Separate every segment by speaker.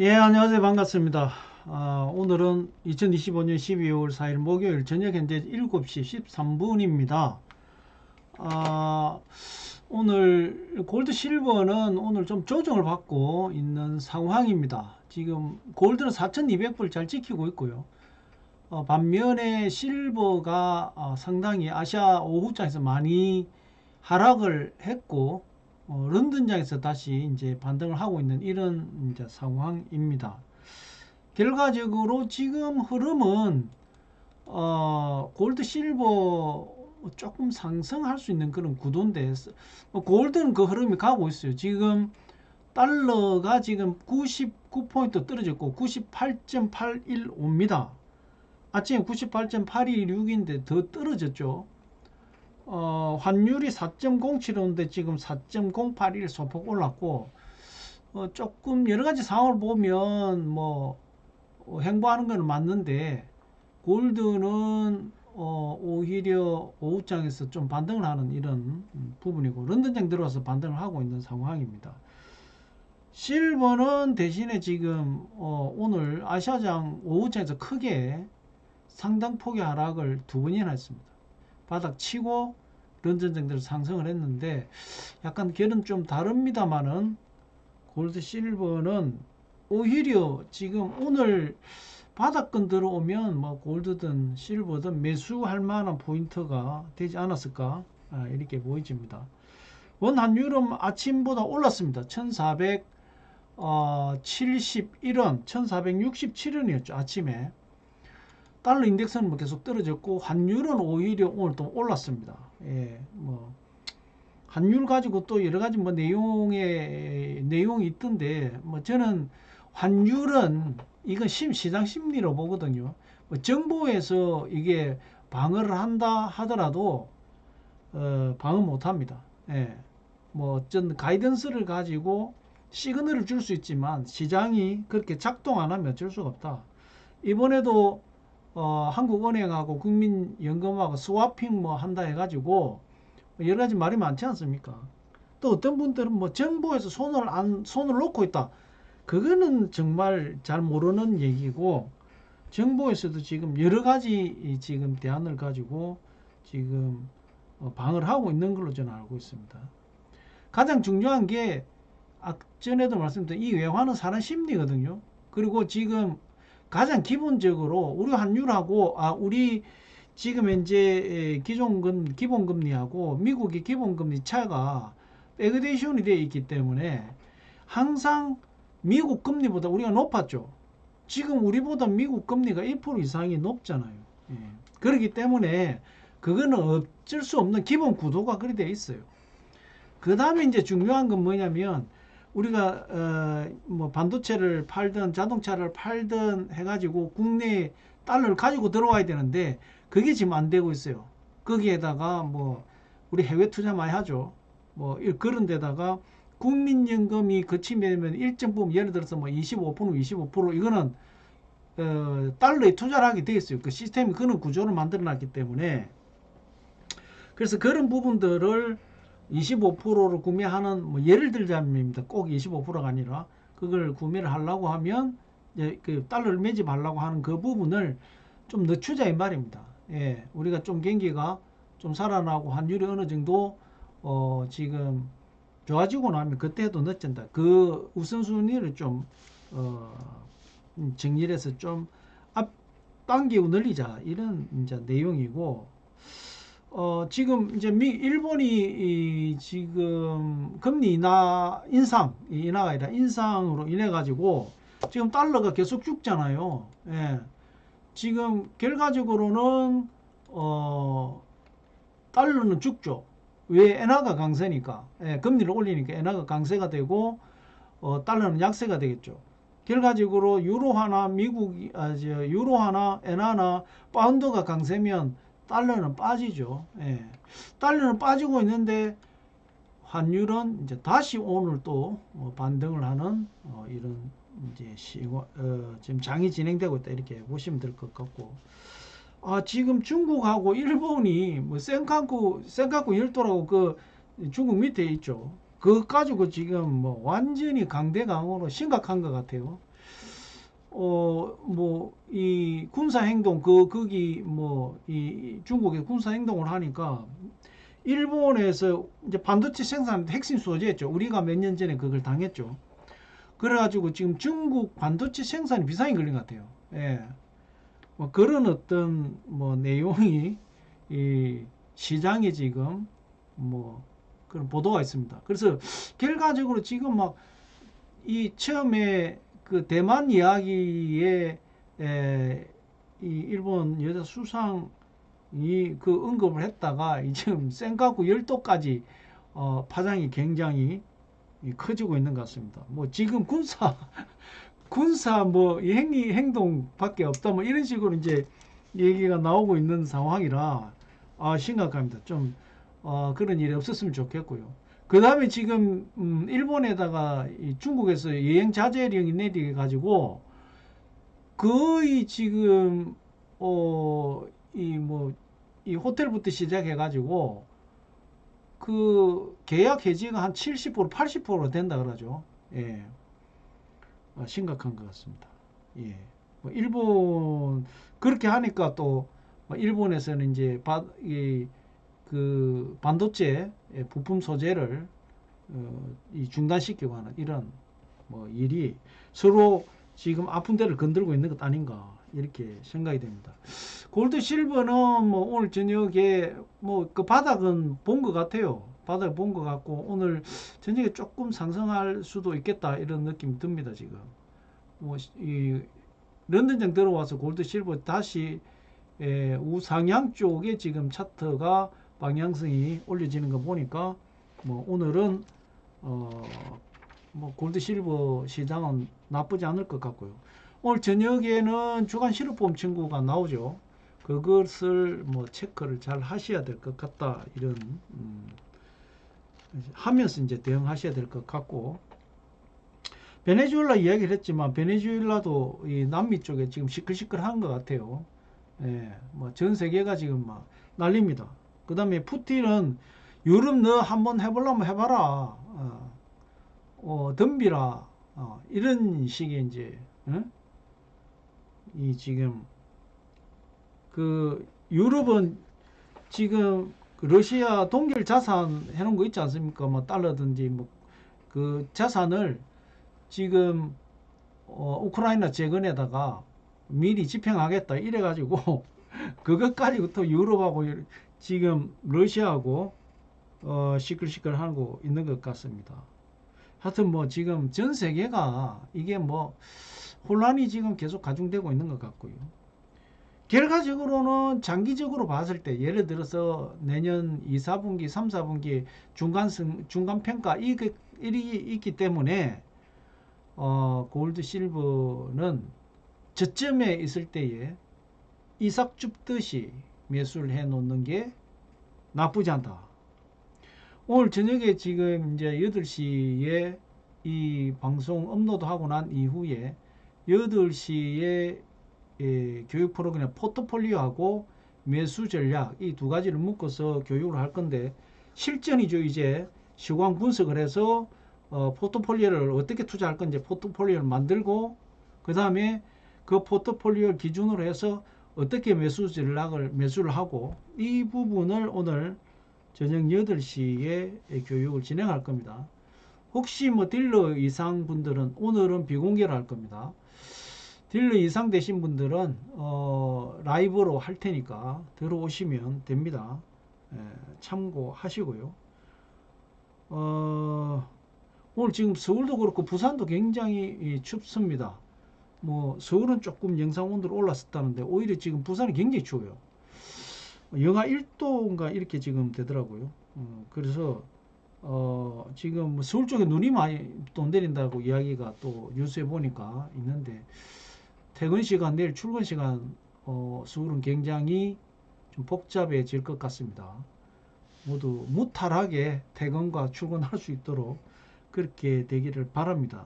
Speaker 1: 예, 안녕하세요. 반갑습니다. 아, 오늘은 2025년 12월 4일 목요일 저녁 현재 7시 13분입니다. 아, 오늘 골드 실버는 오늘 좀 조정을 받고 있는 상황입니다. 지금 골드는 4,200불 잘 지키고 있고요. 어, 반면에 실버가 어, 상당히 아시아 오후장에서 많이 하락을 했고 어, 런던장에서 다시 이제 반등을 하고 있는 이런 이제 상황입니다. 결과적으로 지금 흐름은 어, 골드 실버 조금 상승할 수 있는 그런 구도인데 뭐 골드는 그 흐름이 가고 있어요. 지금 달러가 지금 99포인트 떨어졌고 98.815입니다. 아침에 98.826인데 더 떨어졌죠. 어, 환율이 4.07인데 지금 4.081 소폭 올랐고 어, 조금 여러 가지 상황을 보면 뭐 어, 행보하는 건 맞는데 골드는 어, 오히려 오후장에서 좀 반등을 하는 이런 음, 부분이고 런던장 들어와서 반등을 하고 있는 상황입니다. 실버는 대신에 지금 어, 오늘 아시아장 오후장에서 크게 상당 폭의 하락을 두 번이나 했습니다. 바닥 치고 런던장대로 상승을 했는데 약간 결은 좀 다릅니다만은 골드 실버는 오히려 지금 오늘 바닥권 들어오면 뭐 골드든 실버든 매수할 만한 포인트가 되지 않았을까 아, 이렇게 보여집니다. 원 환율은 아침보다 올랐습니다. 1471원, 1467원이었죠 아침에. 달러 인덱스는 뭐 계속 떨어졌고 환율은 오히려 오늘 또 올랐습니다. 예, 뭐 환율 가지고 또 여러 가지 뭐 내용의 내용이 있던데 뭐 저는 환율은 이건 심 시장 심리로 보거든요. 뭐 정부에서 이게 방어를 한다 하더라도 어, 방어 못 합니다. 예. 뭐 어쩐 가이던스를 가지고 시그널을 줄 수 있지만 시장이 그렇게 작동 안 하면 어쩔 수가 없다. 이번에도 어, 한국은행하고 국민연금하고 스와핑 뭐 한다 해가지고 여러 가지 말이 많지 않습니까? 또 어떤 분들은 뭐 정부에서 손을 안 손을 놓고 있다. 그거는 정말 잘 모르는 얘기고 정부에서도 지금 여러 가지 지금 대안을 가지고 지금 어, 방을 하고 있는 걸로 저는 알고 있습니다. 가장 중요한 게 전에도 말씀드린 이 외환은 사람 심리거든요. 그리고 지금 가장 기본적으로 우리 환율하고 아 우리 지금 현재 기존금 기본금리하고 미국의 기본금리 차가 백그데이션이 되어 있기 때문에 항상 미국 금리보다 우리가 높았죠. 지금 우리보다 미국 금리가 1% 이상이 높잖아요. 예. 그렇기 때문에 그거는 어쩔 수 없는 기본 구도가 그렇게 되어 있어요. 그 다음에 이제 중요한 건 뭐냐면 우리가 어, 뭐 반도체를 팔든 자동차를 팔든 해가지고 국내 달러를 가지고 들어와야 되는데 그게 지금 안 되고 있어요. 거기에다가 뭐 우리 해외 투자 많이 하죠. 뭐 그런 데다가 국민연금이 거치면 일정 부분 예를 들어서 뭐 25% 25% 이거는 어, 달러에 투자를 하게 돼 있어요. 그 시스템이 그런 구조를 만들어 놨기 때문에 그래서 그런 부분들을 25%를 구매하는 뭐 예를 들자면입니다. 꼭 25%가 아니라 그걸 구매를 하려고 하면 그 달러를 매집하려고 하는 그 부분을 좀 늦추자 이 말입니다. 예, 우리가 좀 경기가 좀 살아나고 환율이 어느 정도 어 지금 좋아지고 나면 그때도 늦진다. 그 우선순위를 좀 어, 정리를 해서 좀 앞당기고 늘리자 이런 이제 내용이고 어, 지금 이제 미, 일본이 이, 지금 금리 인하, 인상, 인하가 아니라 인상으로 인해 가지고 지금 달러가 계속 죽잖아요. 예. 지금 결과적으로는 어, 달러는 죽죠. 왜 엔화가 강세니까. 예, 금리를 올리니까 엔화가 강세가 되고 어, 달러는 약세가 되겠죠. 결과적으로 유로화나 미국 아, 저, 유로화나 엔화나 파운드가 강세면 달러는 빠지죠. 예. 달러는 빠지고 있는데 환율은 이제 다시 오늘 또 어, 반등을 하는 어, 이런 이제 시고, 어, 지금 장이 진행되고 있다 이렇게 보시면 될 것 같고 아 지금 중국하고 일본이 뭐 센카쿠 센카쿠 열도라고 그 중국 밑에 있죠. 그거 가지고 지금 뭐 완전히 강대강으로 심각한 것 같아요. 어, 뭐, 이 군사 행동, 그, 거기, 뭐, 이 중국의 군사 행동을 하니까, 일본에서 이제 반도체 생산 핵심 소재였죠. 우리가 몇 년 전에 그걸 당했죠. 그래가지고 지금 중국 반도체 생산이 비상이 걸린 것 같아요. 예. 뭐 그런 어떤 뭐 내용이 이 시장에 지금 뭐 그런 보도가 있습니다. 그래서 결과적으로 지금 막 이 처음에 그 대만 이야기에 에, 이 일본 여자 수상이 그 언급을 했다가 이 지금 센카쿠 열도까지 어, 파장이 굉장히 이 커지고 있는 것 같습니다. 뭐 지금 군사 군사 뭐 행위 행동밖에 없다 뭐 이런 식으로 이제 얘기가 나오고 있는 상황이라 아 심각합니다. 좀 어, 그런 일이 없었으면 좋겠고요. 그 다음에 지금 음, 일본에다가 이 중국에서 여행 자제령이 내리게 가지고 거의 지금 어 이 뭐 이 호텔부터 시작해 가지고 그 계약 해지가 한 70% 80% 된다 그러죠. 예. 아, 심각한 것 같습니다. 예. 뭐 일본 그렇게 하니까 또뭐 일본에서는 이제 바, 이, 그 반도체 부품 소재를 어, 이 중단시키고 하는 이런 뭐 일이 서로 지금 아픈 데를 건들고 있는 것 아닌가 이렇게 생각이 됩니다. 골드 실버는 뭐 오늘 저녁에 뭐 그 바닥은 본 것 같아요. 바닥 본것 같고 오늘 저녁에 조금 상승할 수도 있겠다 이런 느낌이 듭니다 지금. 뭐 이 런던장 들어와서 골드 실버 다시 에, 우상향 쪽에 지금 차트가 방향성이 올려지는 거 보니까 뭐 오늘은 어, 뭐 골드 실버 시장은 나쁘지 않을 것 같고요. 오늘 저녁에는 주간 실업보험 친구가 나오죠. 그것을 뭐 체크를 잘 하셔야 될 것 같다 이런 음, 하면서 이제 대응하셔야 될 것 같고 베네수엘라 이야기를 했지만 베네수엘라도 이 남미 쪽에 지금 시끌시끌한 것 같아요. 예, 뭐 전 세계가 지금 막 난립니다. 그 다음에 푸틴은 유럽 너 한번 해보려면 해봐라. 어, 어 덤비라. 어, 이런 식의 이제, 응? 이 지금, 그, 유럽은 지금 그 러시아 동결 자산 해놓은 거 있지 않습니까? 뭐 달러든지 뭐 그 자산을 지금 어, 우크라이나 재건에다가 미리 집행하겠다 이래가지고 그것 가지고 유럽하고 지금 러시아하고 어, 시끌시끌 하고 있는 것 같습니다. 하여튼 뭐 지금 전 세계가 이게 뭐 혼란이 지금 계속 가중되고 있는 것 같고요. 결과적으로는 장기적으로 봤을 때 예를 들어서 내년 2, 4분기, 3, 4분기 중간 중간 평가 이게 일이 있기 때문에 어, 골드 실버는 저점에 있을 때에 이삭 줍듯이 매수를 해 놓는 게 나쁘지 않다. 오늘 저녁에 지금 이제 8시에 이 방송 업로드 하고 난 이후에 8시에 예, 교육 프로그램 포트폴리오하고 매수 전략 이 두 가지를 묶어서 교육을 할 건데 실전이죠 이제 시황 분석을 해서 어, 포트폴리오를 어떻게 투자할 건지 포트폴리오를 만들고 그 다음에 그 포트폴리오를 기준으로 해서 어떻게 매수 전략을 매수를 하고 이 부분을 오늘 저녁 8시에 교육을 진행할 겁니다. 혹시 뭐 딜러 이상 분들은 오늘은 비공개로 할 겁니다. 딜러 이상 되신 분들은 어, 라이브로 할 테니까 들어오시면 됩니다. 에, 참고하시고요. 어, 오늘 지금 서울도 그렇고 부산도 굉장히 춥습니다. 뭐 서울은 조금 영상 온도로 올랐었다는데 오히려 지금 부산이 굉장히 추워요. 영하 1도인가 이렇게 지금 되더라고요. 어, 그래서 어, 지금 뭐 서울 쪽에 눈이 많이 또 내린다고 이야기가 또 뉴스에 보니까 있는데 퇴근 시간 내일 출근 시간 어, 서울은 굉장히 좀 복잡해질 것 같습니다. 모두 무탈하게 퇴근과 출근할 수 있도록 그렇게 되기를 바랍니다.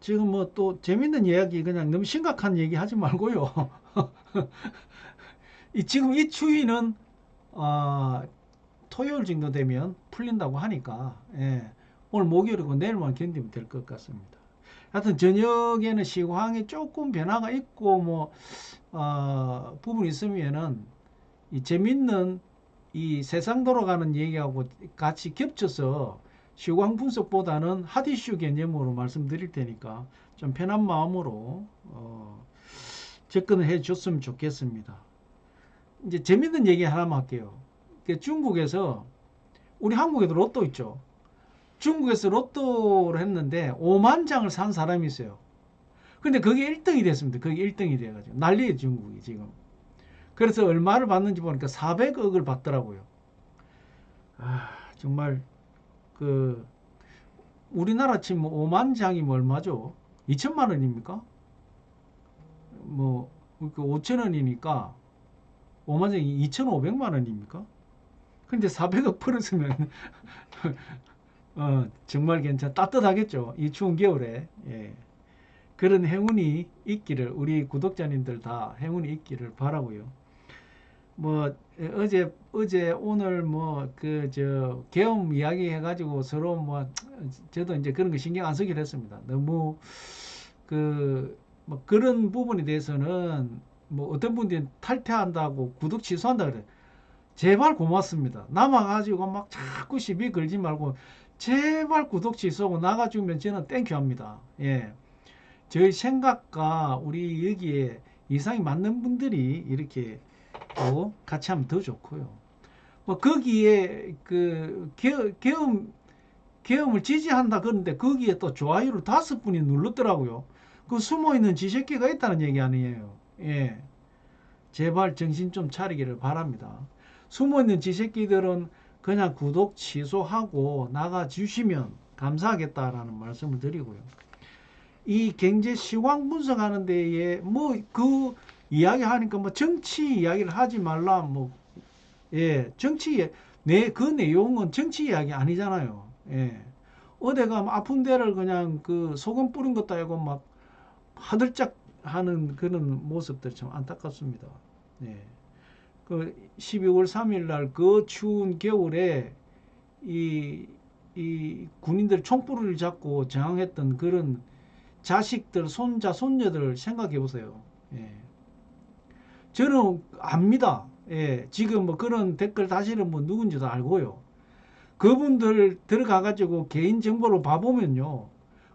Speaker 1: 지금 뭐 또 재밌는 이야기 그냥 너무 심각한 얘기 하지 말고요. 이 지금 이 추위는 어, 토요일 정도 되면 풀린다고 하니까 예, 오늘 목요일이고 내일만 견디면 될 것 같습니다. 하여튼 저녁에는 시황이 조금 변화가 있고 뭐 어, 부분이 있으면은 이 재밌는 이 세상 돌아가는 얘기하고 같이 겹쳐서 시황 분석보다는 핫이슈 개념으로 말씀드릴 테니까 좀 편한 마음으로 어, 접근을 해 줬으면 좋겠습니다. 이제 재밌는 얘기 하나만 할게요. 그 중국에서 우리 한국에도 로또 있죠. 중국에서 로또를 했는데 5만 장을 산 사람이 있어요. 근데 그게 1등이 됐습니다. 그게 1등이 돼가지고 난리예요 중국이 지금. 그래서 얼마를 받는지 보니까 400억을 받더라고요. 아 정말 그 우리나라 치면 5만 장이면 얼마죠? 2천만 원입니까? 뭐 5천 원이니까 5만 장이 2,500만 원입니까? 근데 400억 벌었으면 어, 정말 괜찮 따뜻하겠죠. 이 추운 겨울에. 예. 그런 행운이 있기를 우리 구독자님들 다 행운이 있기를 바라고요. 뭐 어제 어제 오늘 뭐 그 저 계엄 이야기 해가지고 서로 뭐 저도 이제 그런 거 신경 안 쓰기로 했습니다. 너무 그 뭐 그런 부분에 대해서는 뭐 어떤 분들이 탈퇴한다고 구독 취소한다 그래. 제발 고맙습니다. 남아가지고 막 자꾸 시비 걸지 말고 제발 구독 취소하고 나가주면 저는 땡큐 합니다. 예. 저희 생각과 우리 여기에 이상이 맞는 분들이 이렇게 또 같이 하면 더 좋고요. 뭐 거기에 그 계엄 계엄을 지지한다 그러는데 거기에 또 좋아요를 다섯 분이 눌렀더라고요. 그 숨어 있는 지새끼가 있다는 얘기 아니에요. 예. 제발 정신 좀 차리기를 바랍니다. 숨어 있는 지새끼들은 그냥 구독 취소하고 나가 주시면 감사하겠다라는 말씀을 드리고요. 이 경제 시황 분석하는 데에 뭐그 이야기 하니까 뭐 정치 이야기를 하지 말라 뭐 예, 정치 내그 내용은 정치 이야기 아니잖아요. 예. 어디 가면 아픈 데를 그냥 그 소금 뿌린 것도 아니고 막 하들짝 하는 그런 모습들 참 안타깝습니다. 예. 그 12월 3일 날 그 추운 겨울에 이, 이 군인들 총불을 잡고 저항했던 그런 자식들, 손자, 손녀들 생각해 보세요. 예. 저는 압니다. 예. 지금 뭐 그런 댓글 다시는 뭐 누군지도 알고요. 그분들 들어가 가지고 개인 정보를 봐보면요.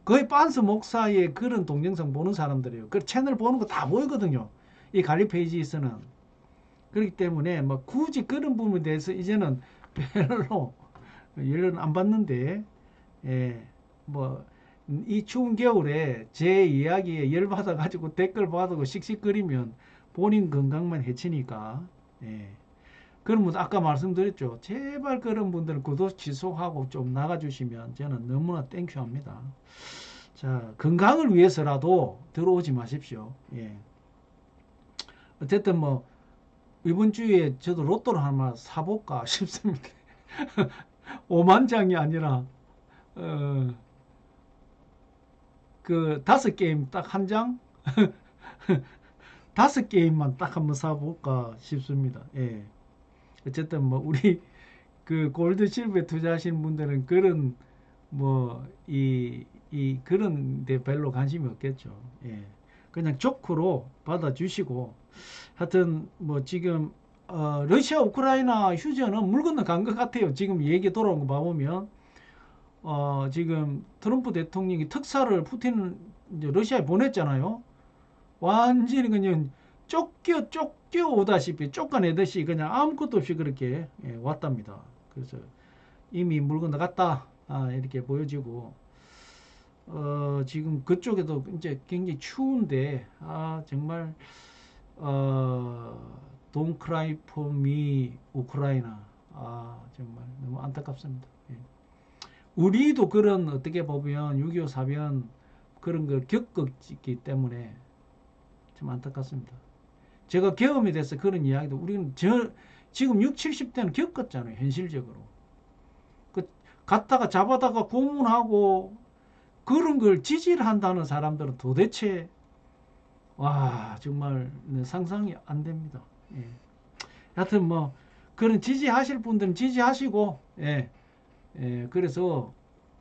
Speaker 1: 거의 빤스 목사의 그런 동영상 보는 사람들이에요. 그 채널 보는 거 다 보이거든요. 이 관리 페이지에서는. 그렇기 때문에 뭐 굳이 그런 부분에 대해서 이제는 별로 연락은 안 받는데, 예, 뭐, 이 추운 겨울에 제 이야기에 열받아 가지고 댓글 받고 씩씩거리면 본인 건강만 해치니까 예. 그러면 아까 말씀드렸죠 제발 그런 분들은 구독 취소하고 좀 나가주시면 저는 너무나 땡큐합니다 자 건강을 위해서라도 들어오지 마십시오 예. 어쨌든 뭐 이번 주에 저도 로또를 하나 사볼까 싶습니다 5만 장이 아니라 어, 그 다섯 게임 딱 한 장? 다섯 게임만 딱 한번 사볼까 싶습니다. 예. 어쨌든 뭐 우리 그 골드 실버에 투자하시는 분들은 그런 뭐 이 이 그런 데 별로 관심이 없겠죠. 예. 그냥 조크로 받아주시고 하여튼 뭐 지금 어 러시아 우크라이나 휴전은 물 건너 간 것 같아요. 지금 얘기 돌아온 거 봐보면 어, 지금 트럼프 대통령이 특사를 푸틴 러시아에 보냈잖아요. 완전히 그냥 쫓겨 쫓겨 오다시피 쫓아내듯이 그냥 아무것도 없이 그렇게 예, 왔답니다. 그래서 이미 물건 나갔다 아, 이렇게 보여지고 어, 지금 그쪽에도 이제 굉장히 추운데 아 정말 어, Don't cry 우크라이나 아 정말 너무 안타깝습니다. 예. 우리도 그런 어떻게 보면 6.25 사변 그런 걸 겪었기 때문에 좀 안타깝습니다. 제가 경험이 돼서 그런 이야기도 우리는 저 지금 6, 70대는 겪었잖아요. 현실적으로. 그 갔다가 잡아다가 고문하고 그런 걸 지지를 한다는 사람들은 도대체 와 정말 상상이 안 됩니다. 예. 하여튼 뭐 그런 지지하실 분들은 지지하시고 예. 예, 그래서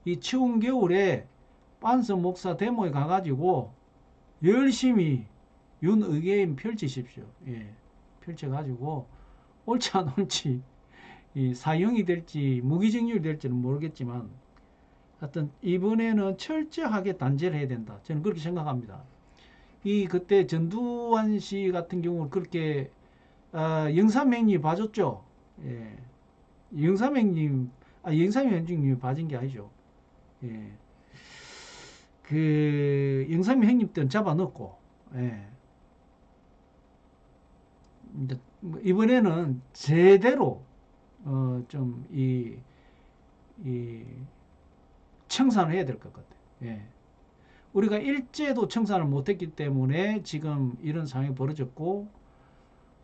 Speaker 1: 이 추운 겨울에 빤스 목사 데모에 가가지고 열심히 윤의계임 펼치십시오. 예, 펼쳐가지고 옳지 안 옳지 이 사형이 될지 무기징역이 될지는 모르겠지만 하여튼 이번에는 철저하게 단죄를 해야 된다. 저는 그렇게 생각합니다. 이 그때 전두환 씨 같은 경우는 그렇게 아, 영삼행님 봐줬죠. 예. 영삼행님 아 영삼행님이 봐준 게 아니죠. 예. 그 영삼이 형님 때는 잡아넣고 예. 이제 뭐 이번에는 제대로 어 좀 이 이 청산을 해야 될 것 같아요. 예. 우리가 일제도 청산을 못했기 때문에 지금 이런 상황이 벌어졌고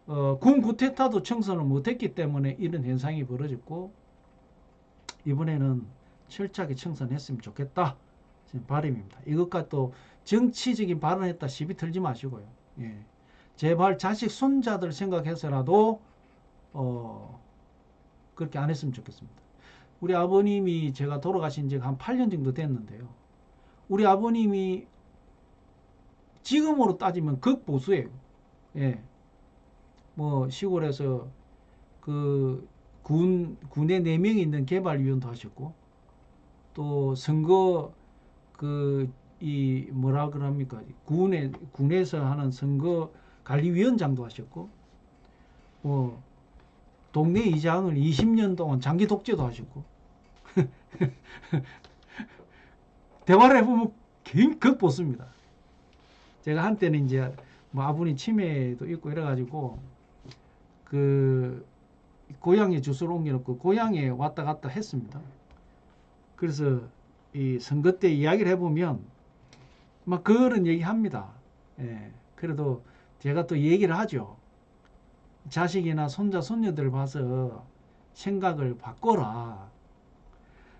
Speaker 1: 어, 군 구테타도 청산을 못했기 때문에 이런 현상이 벌어졌고 이번에는 철저하게 청산했으면 좋겠다. 지금 바람입니다. 이것과 또 정치적인 발언했다 시비 털지 마시고요. 예. 제발 자식 손자들 생각해서라도 어 그렇게 안 했으면 좋겠습니다. 우리 아버님이 제가 돌아가신 지가 한 8년 정도 됐는데요. 우리 아버님이 지금으로 따지면 극보수예요. 예. 뭐 시골에서 그 군, 군에 4명이 있는 개발위원도 하셨고 또 선거 그 이 뭐라 그럽니까 군에 군에서 하는 선거 관리위원장도 하셨고 뭐 동네 이장을 20년 동안 장기 독재도 하셨고 대화를 해보면 극보수입니다. 제가 한때는 이제 뭐 아버님 치매도 있고 이래가지고 그 고향에 주소를 옮겨놓고 고향에 왔다 갔다 했습니다. 그래서 이 선거 때 이야기를 해보면 막 그런 얘기 합니다. 예, 그래도 제가 또 얘기를 하죠. 자식이나 손자, 손녀들 봐서 생각을 바꿔라.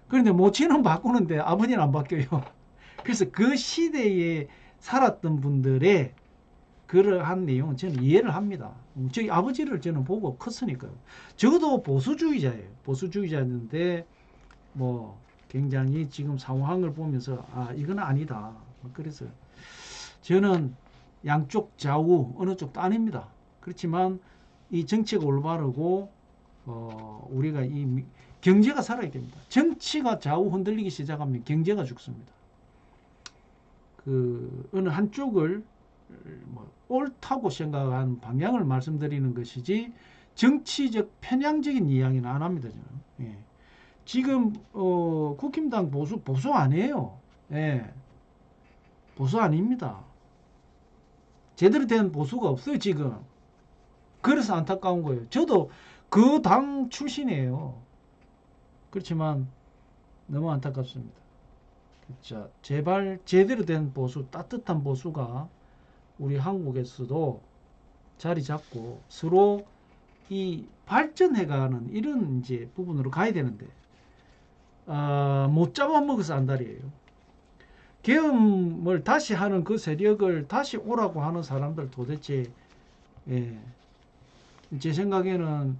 Speaker 1: 그런데 모친은 바꾸는데 아버지는 안 바뀌어요. 그래서 그 시대에 살았던 분들의 그러한 내용은 저는 이해를 합니다. 저희 아버지를 저는 보고 컸으니까요. 적어도 보수주의자예요. 보수주의자였는데 뭐 굉장히 지금 상황을 보면서 아 이건 아니다. 그래서 저는 양쪽 좌우 어느 쪽도 아닙니다. 그렇지만 이 정치가 올바르고 어 우리가 이 경제가 살아야 됩니다. 정치가 좌우 흔들리기 시작하면 경제가 죽습니다. 그 어느 한쪽을 뭐 옳다고 생각하는 방향을 말씀드리는 것이지 정치적 편향적인 이야기는 안 합니다 저는. 예. 지금 어, 국힘당 보수 보수 아니에요. 예. 보수 아닙니다. 제대로 된 보수가 없어요 지금. 그래서 안타까운 거예요. 저도 그 당 출신이에요. 그렇지만 너무 안타깝습니다. 자, 제발 제대로 된 보수, 따뜻한 보수가 우리 한국에서도 자리 잡고 서로 이 발전해가는 이런 이제 부분으로 가야 되는데 아, 못 잡아먹어서 안달이에요. 계엄을 다시 하는 그 세력을 다시 오라고 하는 사람들 도대체 예, 제 생각에는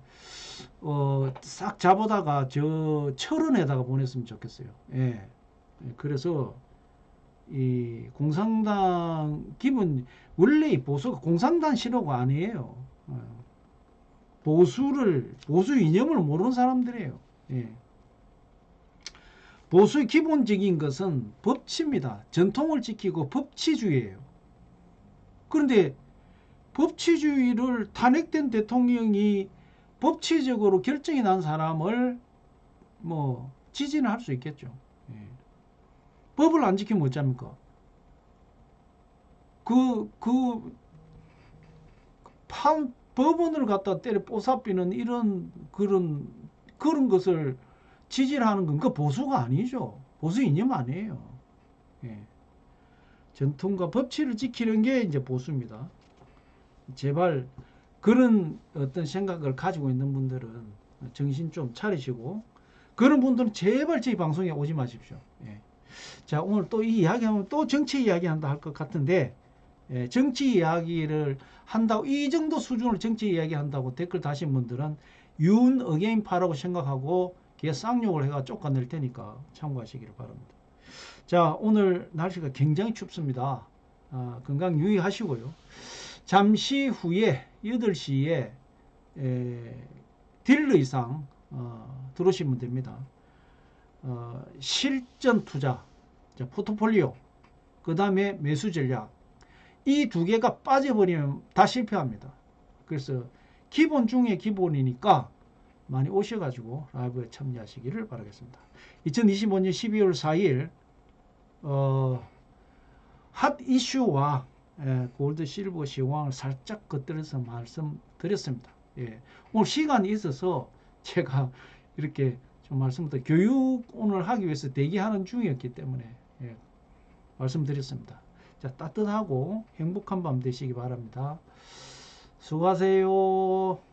Speaker 1: 어, 싹 잡아다가 저 철원에다가 보냈으면 좋겠어요. 예. 그래서 이 공산당 기본 원래 이 보수가 공산당 신호가 아니에요. 어. 보수를 보수 이념을 모르는 사람들이에요. 예. 보수의 기본적인 것은 법치입니다. 전통을 지키고 법치주의예요. 그런데 법치주의를 탄핵된 대통령이 법치적으로 결정이 난 사람을 뭐 지지는 할수 있겠죠. 예. 법을 안 지키면 어쩝니까? 그, 그, 판, 법원을 갖다 때려 뽀사비는 이런, 그런, 그런 것을 지지를 하는 건 그 보수가 아니죠. 보수 이념 아니에요. 예. 전통과 법치를 지키는 게 이제 보수입니다. 제발 그런 어떤 생각을 가지고 있는 분들은 정신 좀 차리시고 그런 분들은 제발 저희 방송에 오지 마십시오. 예. 자 오늘 또 이 이야기하면 또 정치 이야기 한다 할 것 같은데 예, 정치 이야기를 한다고 이 정도 수준으로 정치 이야기 한다고 댓글 다신 분들은 윤 어게인파라고 생각하고 걔 쌍욕을 해가 쫓아낼 테니까 참고하시기를 바랍니다. 자, 오늘 날씨가 굉장히 춥습니다. 아, 건강 유의하시고요. 잠시 후에 8시에 에, 딜러 이상 어, 들어오시면 됩니다. 어, 실전 투자, 자, 포트폴리오, 그 다음에 매수 전략. 이 두 개가 빠져버리면 다 실패합니다. 그래서 기본 중에 기본이니까 많이 오셔가지고 라이브에 참여하시기를 바라겠습니다. 2025년 12월 4일 어, 핫 이슈와 예, 골드 실버 시황을 살짝 겉들여서 말씀드렸습니다. 예, 오늘 시간이 있어서 제가 이렇게 좀 말씀드려 교육 오늘 하기 위해서 대기하는 중이었기 때문에 예, 말씀드렸습니다. 자 따뜻하고 행복한 밤 되시기 바랍니다. 수고하세요.